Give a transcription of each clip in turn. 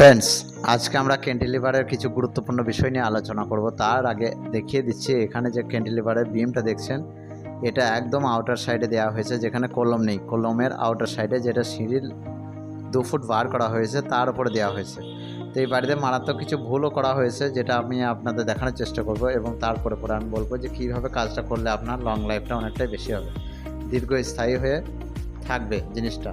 Friends আজকে আমরা ক্যান্টিলিভারের কিছু গুরুত্বপূর্ণ বিষয় নিয়ে আলোচনা করব। তার আগে দেখিয়ে দিচ্ছি, এখানে যে ক্যান্টিলিভারের বিমটা দেখছেন, এটা একদম আউটার সাইডে দেওয়া হয়েছে, যেখানে কলম নেই। কলমের আউটার সাইডে যেটা সিঁড়ির দু ফুট বার করা হয়েছে, তার উপরে দেওয়া হয়েছে। তো এই বাড়িতে মারাত্মক কিছু ভুলও করা হয়েছে, যেটা আমি আপনাদের দেখানোর চেষ্টা করব এবং তারপরে পরে আমি বলব যে কীভাবে কাজটা করলে আপনার লং লাইফটা অনেকটাই বেশি হবে, দীর্ঘস্থায়ী হয়ে থাকবে জিনিসটা।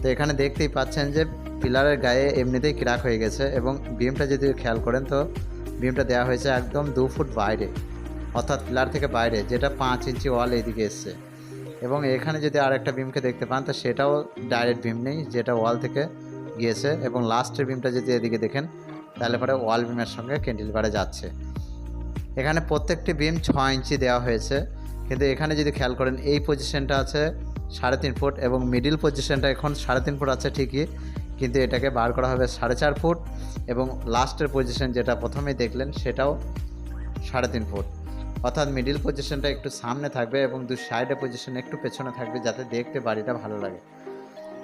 তো এখানে দেখতেই পাচ্ছেন যে পিলারের গায়ে এমনিতেই ক্র্যাক হয়ে গেছে এবং বিমটা যদি খেয়াল করেন তো বিমটা দেওয়া হয়েছে একদম দু ফুট বাইরে, অর্থাৎ পিলার থেকে বাইরে, যেটা পাঁচ ইঞ্চি ওয়াল এইদিকে এসছে। এবং এখানে যদি আর একটা বিমকে দেখতে পান, তো সেটাও ডাইরেক্ট বিম নেই, যেটা ওয়াল থেকে গিয়েছে এবং লাস্টের বিমটা যদি এদিকে দেখেন, তাহলে পরে ওয়াল বিমের সঙ্গে ক্যান্টিলবারে যাচ্ছে। এখানে প্রত্যেকটি বিম ছ ইঞ্চি দেওয়া হয়েছে, কিন্তু এখানে যদি খেয়াল করেন, এই পজিশনটা আছে সাড়ে তিন ফুট এবং মিডিল পজিশনটা এখন সাড়ে তিন ফুট আছে ঠিকই কিন্তু এটাকে বার করা হবে সাড়ে চার ফুট এবং লাস্টের পজিশন যেটা প্রথমেই দেখলেন সেটাও সাড়ে তিন ফুট। অর্থাৎ মিডিল পজিশনটা একটু সামনে থাকবে এবং দু সাইডে পজিশন একটু পেছনে থাকবে যাতে দেখতে বাড়িটা ভালো লাগে।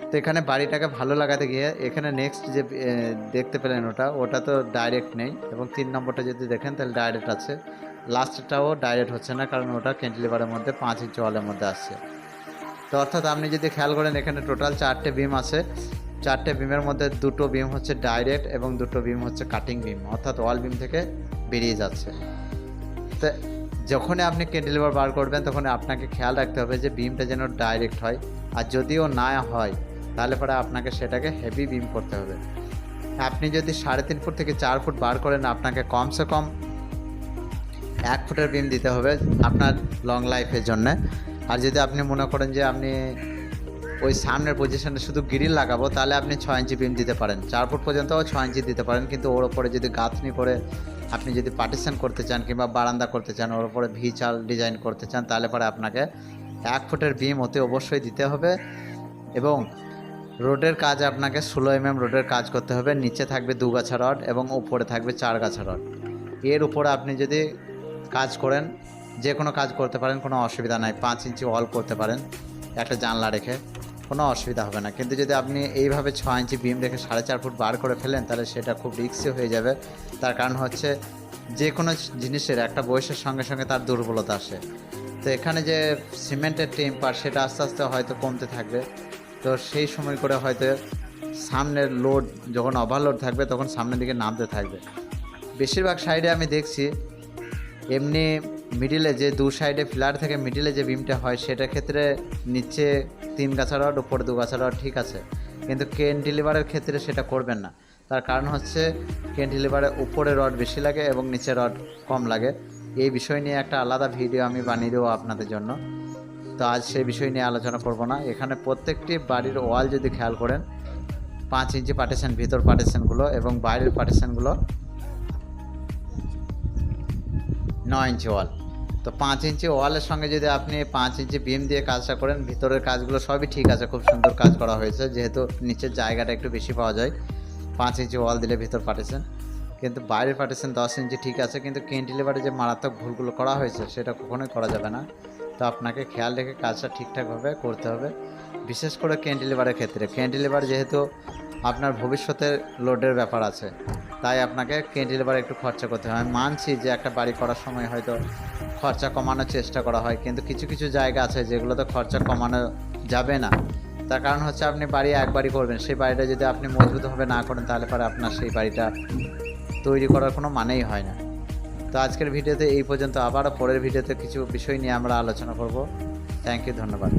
তো এখানে বাড়িটাকে ভালো লাগাতে গিয়ে এখানে নেক্সট যে দেখতে পেলেন ওটা ওটা তো ডাইরেক্ট নেই এবং তিন নম্বরটা যদি দেখেন তাহলে ডাইরেক্ট আছে। লাস্টটাও ডাইরেক্ট হচ্ছে না কারণ ওটা ক্যান্টিলিভারের মধ্যে পাঁচ ইঞ্চি ওয়ালের মধ্যে আসছে তো অর্থাৎ আপনি যদি খেয়াল করেন এখানে টোটাল চারটে বিম আছে। চারটে বিমের মধ্যে দুটো বিম হচ্ছে ডাইরেক্ট এবং দুটো বিম হচ্ছে কাটিং বিম অর্থাৎ ওয়াল বিম থেকে বেরিয়ে যাচ্ছে। তো যখনই আপনি ক্যান্টিলিভার বার করবেন তখন আপনাকে খেয়াল রাখতে হবে যে বিমটা যেন ডাইরেক্ট হয়। আর যদিও না হয়, তাহলে পরে আপনাকে সেটাকে হেভি বিম করতে হবে। আপনি যদি সাড়ে তিন ফুট থেকে চার ফুট বার করেন, আপনাকে কমসে কম এক ফুটের বিম দিতে হবে আপনার লং লাইফের জন্যে। আর যদি আপনি মনে করেন যে আপনি ওই সামনের পজিশনে শুধু গ্রিল লাগাবো, তাহলে আপনি ছয় ইঞ্চি বিম দিতে পারেন। চার ফুট পর্যন্তও ছয় ইঞ্চি দিতে পারেন, কিন্তু ওর ওপরে যদি গাঁথনি করে আপনি যদি পার্টিশন করতে চান কিংবা বারান্দা করতে চান, ওর ওপরে ভি চাল ডিজাইন করতে চান, তাহলে পরে আপনাকে এক ফুটের বিম অতি অবশ্যই দিতে হবে এবং রোডের কাজ আপনাকে ষোলো এমএম রোডের কাজ করতে হবে। নিচে থাকবে দু গাছা রড এবং উপরে থাকবে চার গাছা রড। এর উপরে আপনি যদি কাজ করেন, যে কোনো কাজ করতে পারেন, কোনো অসুবিধা নাই। পাঁচ ইঞ্চি ওয়াল করতে পারেন, একটা জানলা রেখে। কোনো অসুবিধা হবে না। কিন্তু যদি আপনি এইভাবে ছ ইঞ্চি বিম রেখে সাড়ে চার ফুট বার করে ফেলেন, তাহলে সেটা খুব রিক্সি হয়ে যাবে। তার কারণ হচ্ছে যে কোনো জিনিসের একটা বয়সের সঙ্গে সঙ্গে তার দুর্বলতা আসে। তো এখানে যে সিমেন্টের টেম্পার সেটা আস্তে আস্তে হয়তো কমতে থাকবে। তো সেই সময় করে হয়তো সামনের লোড যখন ওভারলোড থাকবে, তখন সামনের দিকে নামতে থাকবে। বেশিরভাগ সাইডে আমি দেখছি, এমনি মিডিলে যে দু সাইডে ফ্ল্যাট থেকে মিডিলে যে বিমটা হয় সেটার ক্ষেত্রে নিচে তিন গাছা রড উপরে দু গাছা রড ঠিক আছে। কিন্তু কেন ডেলিভারের ক্ষেত্রে সেটা করবেন না। তার কারণ হচ্ছে কেন ডেলিভারে উপরে রড বেশি লাগে এবং নিচে রড কম লাগে। এই বিষয় নিয়ে একটা আলাদা ভিডিও আমি বানিয়ে দেবো আপনাদের জন্য। তো আজ সেই বিষয় নিয়ে আলোচনা করব না। এখানে প্রত্যেকটি বাড়ির ওয়াল যদি খেয়াল করেন, পাঁচ ইঞ্চি পার্টিশন ভিতর পার্টিশনগুলো এবং বাইরের পার্টিশনগুলো নয় ইঞ্চি ওয়াল। তো পাঁচ ইঞ্চি ওয়ালের সঙ্গে যদি আপনি পাঁচ ইঞ্চি বিম দিয়ে কাজটা করেন, ভিতরের কাজগুলো সবই ঠিক আছে, খুব সুন্দর কাজ করা হয়েছে, যেহেতু নিচের জায়গাটা একটু বেশি পাওয়া যায়। পাঁচ ইঞ্চি ওয়াল দিলে ভিতর পাঠিয়েছেন কিন্তু বাইরের পার্টিশন দশ ইঞ্চি ঠিক আছে, কিন্তু ক্যান্টিলিভারে যে মারাত্মক ভুলগুলো করা হয়েছে, সেটা কখনোই করা যাবে না। তো আপনাকে খেয়াল রেখে কাজটা ঠিকঠাকভাবে করতে হবে। বিশেষ করে ক্যান্টিলিভারের ক্ষেত্রে। ক্যান্টিলিভার যেহেতু আপনার ভবিষ্যতের লোডের ব্যাপার আছে, তাই আপনাকে ক্যান্টিলিভারে একটু খরচা করতে হয় আমি মানছি যে একটা বাড়ি করার সময় হয়তো খরচা কমানোর চেষ্টা করা হয়, কিন্তু কিছু কিছু জায়গা আছে যেগুলোতে খরচা কমানো যাবে না। তার কারণ হচ্ছে আপনি বাড়ি একবারই করবেন, সেই বাড়িটা যদি আপনি মজবুতভাবে না করেন, তাহলে পরে আপনার সেই বাড়িটা তৈরি করার কোনো মানেই হয় না। তো আজকের ভিডিওতে এই পর্যন্ত, আবারও পরের ভিডিওতে কিছু বিষয় নিয়ে আমরা আলোচনা করব। থ্যাংক ইউ ধন্যবাদ।